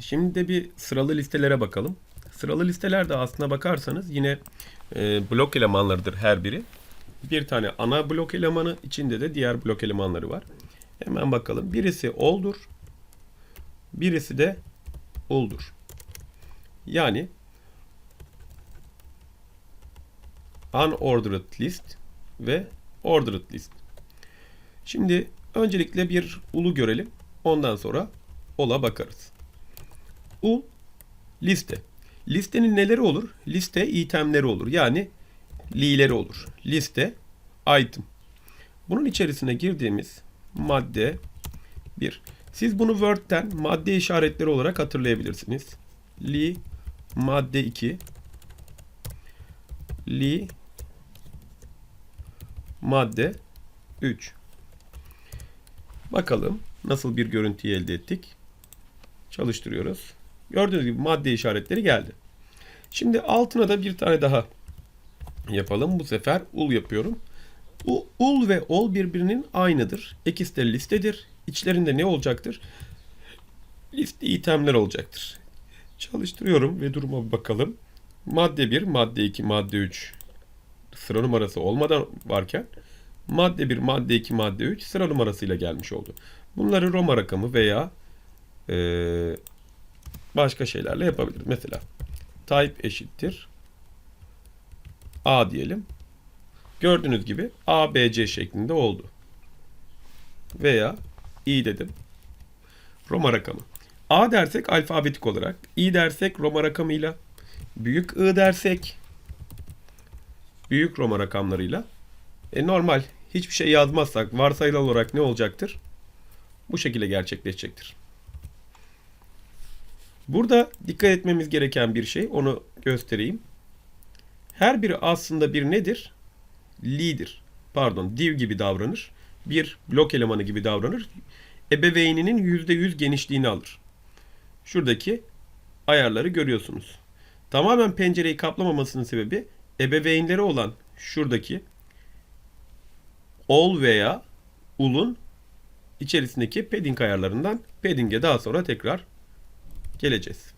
Şimdi de bir sıralı listelere bakalım. Sıralı listeler de aslına bakarsanız yine e, blok elemanlarıdır her biri. Bir tane ana blok elemanı içinde de diğer blok elemanları var. Hemen bakalım. Birisi oldur. Birisi de oldur. Yani unordered list ve ordered list. Şimdi öncelikle bir ulu görelim. Ondan sonra ola bakarız. Ul liste. Listenin neleri olur? Liste itemleri olur. Yani li'leri olur. Liste item. Bunun içerisine girdiğimiz madde 1. Siz bunu Word'den madde işaretleri olarak hatırlayabilirsiniz. Li madde 2 li madde 3. Bakalım nasıl bir görüntü elde ettik. Çalıştırıyoruz. Gördüğünüz gibi madde işaretleri geldi. Şimdi altına da bir tane daha yapalım. Bu sefer ul yapıyorum. U, ul ve ol birbirinin aynıdır. İkisi de listedir. İçlerinde ne olacaktır? Liste itemler olacaktır. Çalıştırıyorum ve duruma bakalım. Madde 1, madde 2, madde 3 sıra numarası olmadan varken madde 1, madde 2, madde 3 sıra numarasıyla gelmiş oldu. Bunları Roma rakamı veya eee, başka şeylerle yapabiliriz. Mesela type eşittir A diyelim. Gördüğünüz gibi A, B, C şeklinde oldu. Veya i dedim. Roma rakamı. A dersek alfabetik olarak, i dersek Roma rakamıyla, büyük I dersek büyük Roma rakamlarıyla. E normal hiçbir şey yazmazsak varsayılan olarak ne olacaktır? Bu şekilde gerçekleşecektir. Burada dikkat etmemiz gereken bir şey onu göstereyim. Her biri aslında bir nedir? Li'dir. Pardon, div gibi davranır. Bir blok elemanı gibi davranır. Ebeveyninin %100 genişliğini alır. Şuradaki ayarları görüyorsunuz. Tamamen pencereyi kaplamamasının sebebi ebeveynleri olan şuradaki ol veya ulun içerisindeki padding ayarlarından padding'e daha sonra tekrar geleceğiz.